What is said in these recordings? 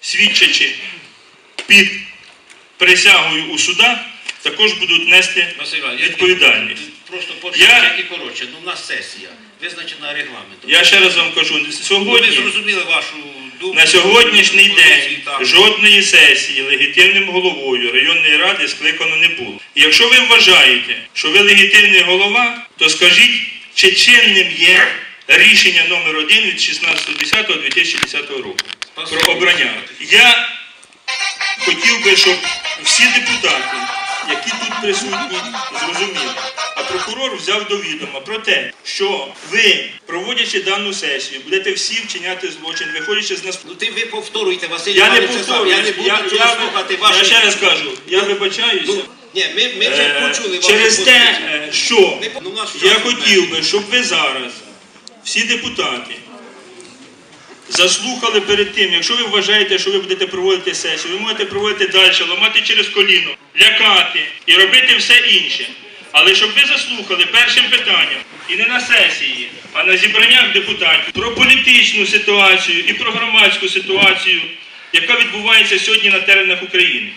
свідчачи під присягою у судах, також будуть нести відповідальність. Просто Я- і коротше. Ну, у нас сесія, визначена регламентом. Я ще раз вам кажу, Ну, сьогодні, зрозуміли вашу думку. на сьогоднішній день жодної сесії легітимним головою районної ради скликано не було. І якщо ви вважаєте, що ви легітимний голова, то скажіть, чи чинним є рішення номер 1 від 16.10.2010 року про обрання. Я хотів би, щоб всі депутати, які тут присутні, зрозуміли. А прокурор взяв до відома про те, що ви, проводячи дану сесію, будете всі вчиняти злочин, виходячи з нас. Ну, ти ви повторюєте, Василь Я не Іванович, повторюю, Я не буду я, цього я, слухати я ваші... ще раз кажу, я вибачаюся. Ну, ні, ми, ми вже Е, почули вашу Через те, е, що Не по- ну, у нас я хотів би, щоб ви зараз, всі депутати, заслухали перед тим, якщо ви вважаєте, що ви будете проводити сесію, ви можете проводити далі, ламати через коліно, лякати і робити все інше. Але щоб ви заслухали першим питанням і не на сесії, а на зібраннях депутатів про політичну ситуацію і про громадську ситуацію, яка відбувається сьогодні на теренах України.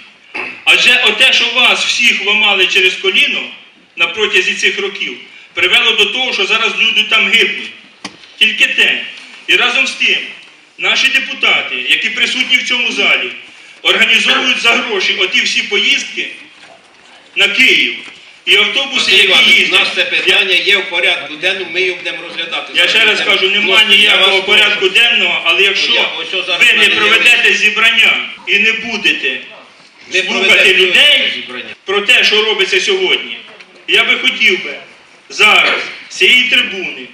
Адже оте, що вас всіх ламали через коліно на протязі цих років, привело до того, що зараз люди там гибнуть. Тільки те. І разом з тим, наші депутати, які присутні в цьому залі, організовують за гроші оті всі поїздки на Київ. І автобуси, які Іванович, у нас це питання є в порядку денному, ми його будемо розглядати. Я ще раз кажу, немає Ну, я ніякого вас порядку денного, але якщо Я ось зараз ви не мене проведете зібрання і не будете Не слухати людей зібрання. про те, що робиться сьогодні, я би хотів би зараз з цієї трибуни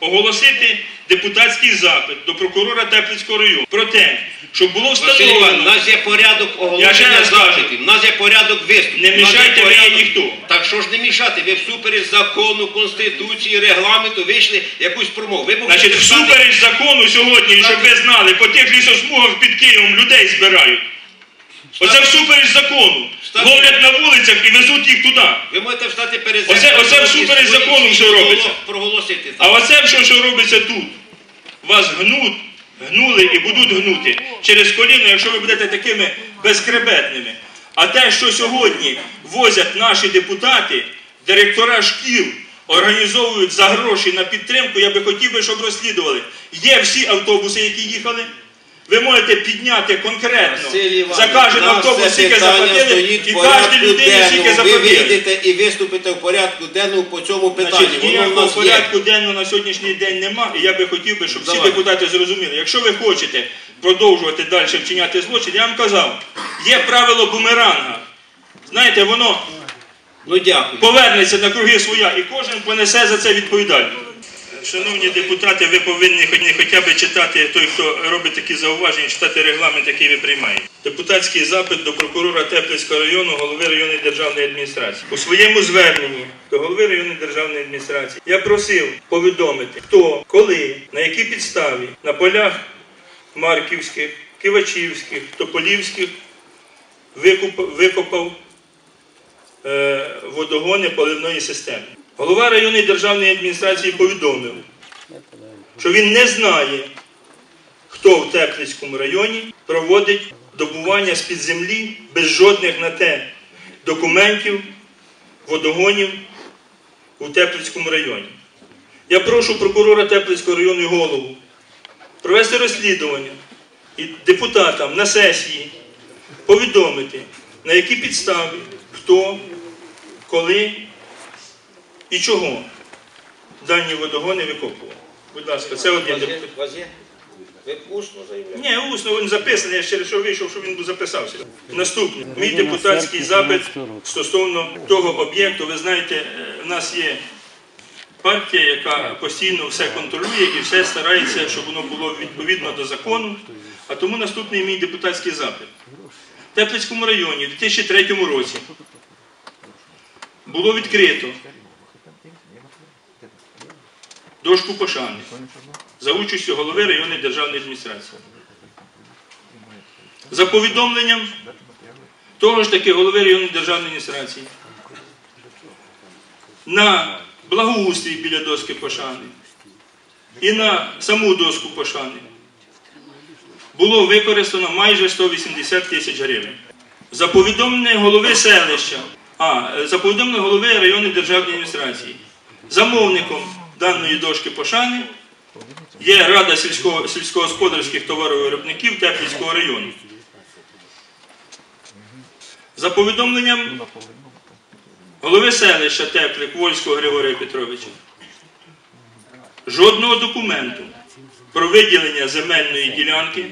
оголосити депутатський запит до прокурора Теплицького району про те, щоб було Іванович, у нас є порядок оголошення запитів, у нас є порядок виступів. не мішайте, ви є ніхто. Так що ж не мішати? Ви всупереч закону, конституції, регламенту вийшли якусь промову. Ви Значить, всупереч закону сьогодні, щоб ви знали, по тих лісосмугах під Києвом людей збирають. Оце всупереч закону. Ловлять на вулицях і везуть їх туди. Ви можете встати перед Оце- оце всупереч закону проголо- робиться. Проголосити. А оце все, що робиться тут, вас гнуть, гнули і будуть гнути через коліно, якщо ви будете такими безкребетними. А те, що сьогодні возять наші депутати, директора шкіл, організовують за гроші на підтримку, я би хотів би, щоб розслідували. Є всі автобуси, які їхали. Ви можете підняти конкретно за кожен автобус, скільки заплатили, і кожній людині скільки денному. Ви заплатили. вийдете і виступите в порядку денному по цьому питанню. Значить, ніякого порядку денного на сьогоднішній день нема, і я би хотів би, щоб всі Давай. депутати зрозуміли. Якщо ви хочете продовжувати далі вчиняти злочин, я вам казав, є правило бумеранга. Знаєте, воно Ну дякую. повернеться на круги своя, і кожен понесе за це відповідальність. Шановні депутати, ви повинні хоча б читати, той, хто робить такі зауваження, читати регламент, який ви приймаєте. Депутатський запит до прокурора Теплицького району, голови районної державної адміністрації. У своєму зверненні до голови районної державної адміністрації я просив повідомити, хто, коли, на якій підставі на полях Марківських, Кивачівських, Тополівських викопав е, водогони поливної системи. Голова районної державної адміністрації повідомив, що він не знає, хто в Теплицькому районі проводить добування з-під землі без жодних на те документів, водогонів у Теплицькому районі. Я прошу прокурора Теплицького району і голову провести розслідування і депутатам на сесії повідомити, на якій підставі, хто, коли і чого дані водогони викопував. Будь ласка, це один депутат. Ви усно заявляєте? Ні, усно він записаний, я через що вийшов, щоб він записався. Наступне. Мій депутатський запит стосовно того об'єкту. Ви знаєте, е, в нас є партія, яка постійно все контролює і все старається, щоб воно було відповідно до закону. А тому наступний мій депутатський запит. В Теплицькому районі в 2003 році було відкрито дошку пошани. За участю голови районної державної адміністрації. За повідомленням того ж таки голови районної державної адміністрації. На благоустрій біля доски пошани. І на саму доску пошани. Було використано майже 180 тисяч гривень. За повідомленням голови селища, а, за повідомленням голови районної державної адміністрації, замовником даної дошки пошани є Рада сільського, сільськогосподарських товаровиробників Теплівського району. За повідомленням голови селища Теплик Вольського Григорія Петровича, жодного документу про виділення земельної ділянки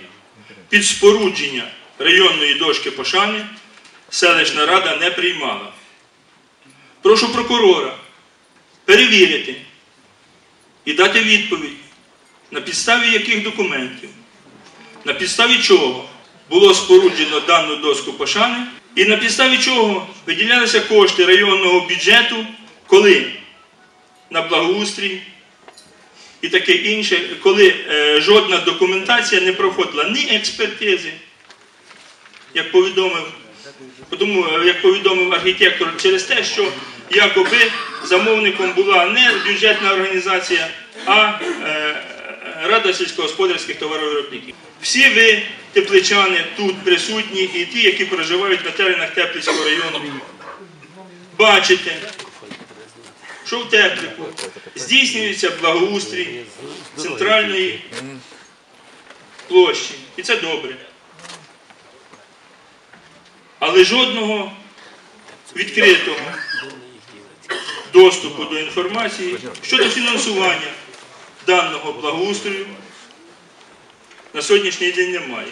під спорудження районної дошки пошани селищна рада не приймала. Прошу прокурора перевірити і дати відповідь, на підставі яких документів, на підставі чого було споруджено дану доску пошани, і на підставі чого виділялися кошти районного бюджету, коли на благоустрій і таке інше, коли е, жодна документація не проходила ні експертизи, як повідомив, тому, е, як повідомив архітектор, через те, що якоби замовником була не бюджетна організація, а е, Рада сільськогосподарських товаровиробників. Всі ви, тепличани, тут присутні, і ті, які проживають на теренах Теплицького району, бачите, що в Теплику здійснюється благоустрій центральної площі. І це добре. Але жодного відкритого доступу до інформації щодо фінансування даного благоустрою на сьогоднішній день немає.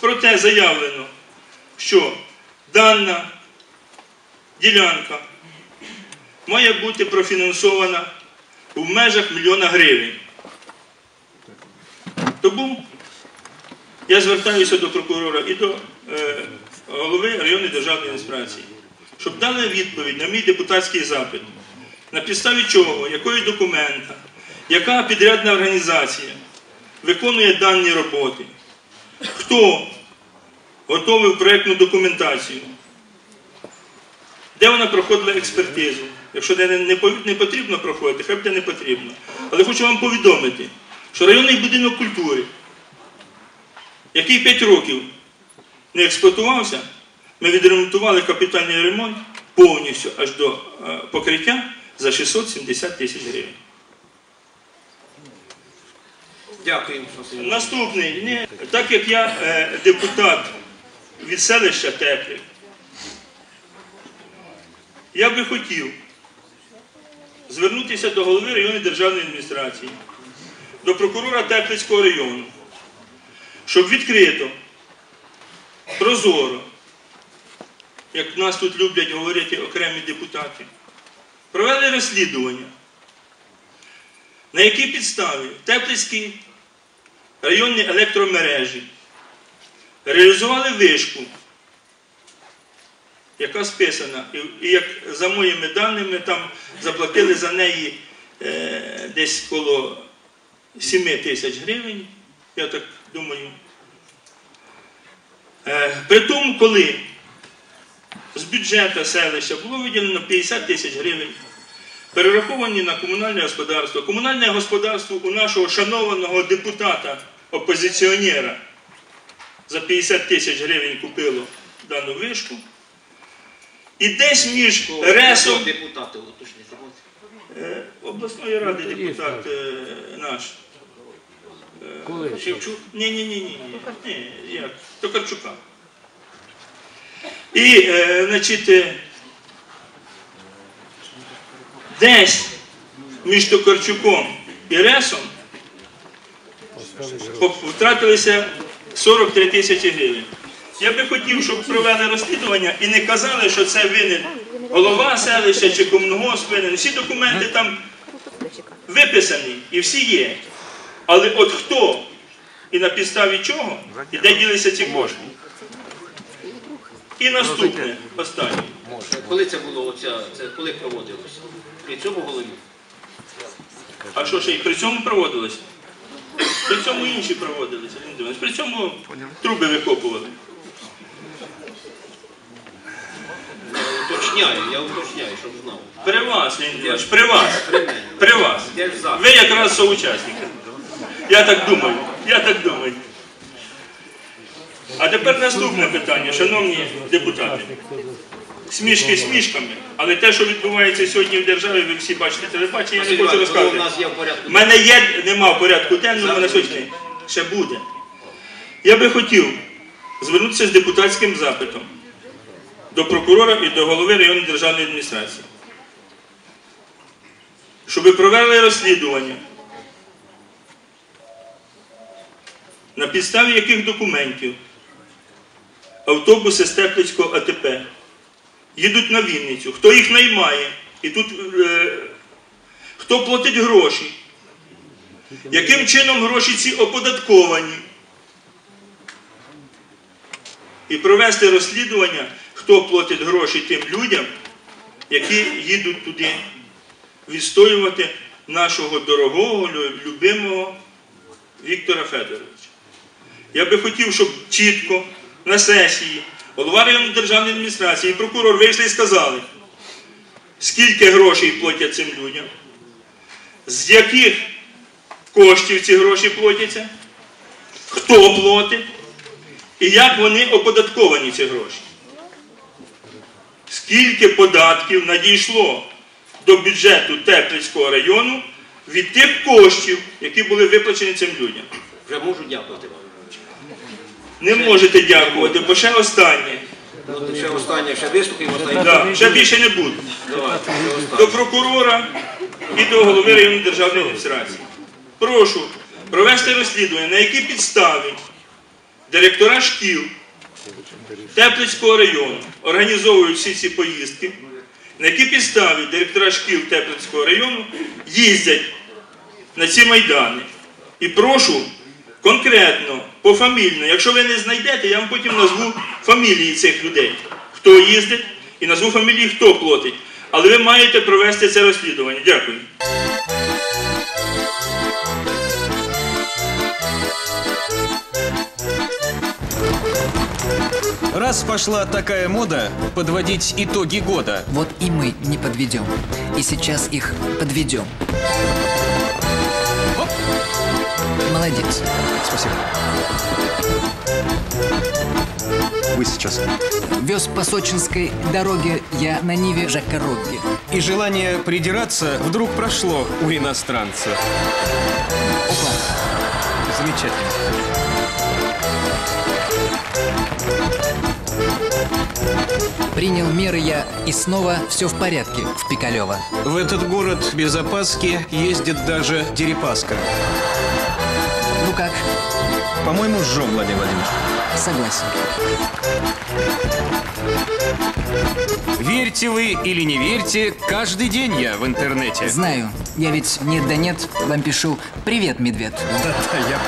Проте заявлено, що дана ділянка має бути профінансована в межах мільйона гривень. Тому я звертаюся до прокурора і до е, голови районної державної адміністрації, щоб дали відповідь на мій депутатський запит, на підставі чого, якої документа, яка підрядна організація виконує дані роботи, хто готовив проєктну документацію, де вона проходила експертизу. Якщо де не, потрібно проходити, хай буде не потрібно. Але хочу вам повідомити, що районний будинок культури, який 5 років не експлуатувався, ми відремонтували капітальний ремонт повністю аж до е, покриття за 670 тисяч гривень. Василь. Наступний, ні, так як я е, депутат від селища Теплик, я би хотів звернутися до голови районної державної адміністрації, до прокурора Теплицького району, щоб відкрито, прозоро, як нас тут люблять говорити окремі депутати, провели розслідування, на якій підставі Теплицький районні електромережі реалізували вишку, яка списана, і, і як за моїми даними, там заплатили за неї е, десь коло 7 тисяч гривень, я так думаю. Е, при тому, коли з бюджету селища було виділено 50 тисяч гривень, перераховані на комунальне господарство. Комунальне господарство у нашого шанованого депутата, опозиціонера, за 50 тисяч гривень купило дану вишку. І десь між ресом депутати е, обласної ради депутат е, наш. Шевчук? Ні, ні, ні, ні, ні. Ні, як? Токарчука. І, е, значить, е, десь між Токарчуком і Ресом втратилися 43 тисячі гривень. Я би хотів, щоб провели розслідування і не казали, що це винен голова селища чи комунгосп винен. Всі документи там виписані і всі є. Але от хто і на підставі чого, і де ділися ці кошти. І наступне, останнє. Коли це було, оця, це коли проводилося? При цьому голові? А що ще і при цьому проводилося? При цьому інші проводилися. При цьому труби викопували. Уточняю, я уточняю, щоб знав. При вас, Леонід Іванович, при вас. При вас. Ви якраз соучасники. Я так думаю. Я так думаю. А тепер наступне питання, шановні депутати. Смішки смішками, але те, що відбувається сьогодні в державі, ви всі бачите телебачення, я не хочу розказувати. порядку. У мене є, нема в порядку денному на сьогодні. Ще буде. Я би хотів звернутися з депутатським запитом до прокурора і до голови районної державної адміністрації. Щоб провели розслідування, на підставі яких документів автобуси з Теплицького АТП їдуть на Вінницю, хто їх наймає, і тут е, хто платить гроші, яким чином гроші ці оподатковані. І провести розслідування, хто платить гроші тим людям, які їдуть туди відстоювати нашого дорогого, любимого Віктора Федоровича. Я би хотів, щоб чітко на сесії голова районної державної адміністрації і прокурор вийшли і сказали, скільки грошей платять цим людям, з яких коштів ці гроші платяться, хто платить і як вони оподатковані ці гроші. Скільки податків надійшло до бюджету Теплицького району від тих коштів, які були виплачені цим людям. Вже можу дякувати вам. Не можете дякувати, бо ще останнє. От ще останнє, ще виступимо. Да, ще більше не буде. До прокурора і до голови районної державної адміністрації. Прошу провести розслідування, на якій підставі директора шкіл Теплицького району організовують всі ці поїздки, на якій підставі директора шкіл Теплицького району їздять на ці майдани. І прошу конкретно, пофамільно, якщо ви не знайдете, я вам потім назву фамілії цих людей, хто їздить, і назву фамілії, хто платить. Але ви маєте провести це розслідування. Дякую. Раз пошла такая мода подводить итоги года, Вот и мы не подведем. И сейчас их подведем. Молодец. спасибо. Вы сейчас. Вез по сочинской дороге я на Ниве Жаккороги. И желание придираться вдруг прошло у иностранца. Замечательно. Принял меры я, и снова все в порядке в Пикалево. В этот город без опаски ездит даже Дерипаска. Как, По-моему, жжем, Владимир Владимирович. согласен. Верьте вы или не верьте, каждый день я в интернете. Знаю, я ведь нет да нет вам пишу «Привет, медведь». Да-да, я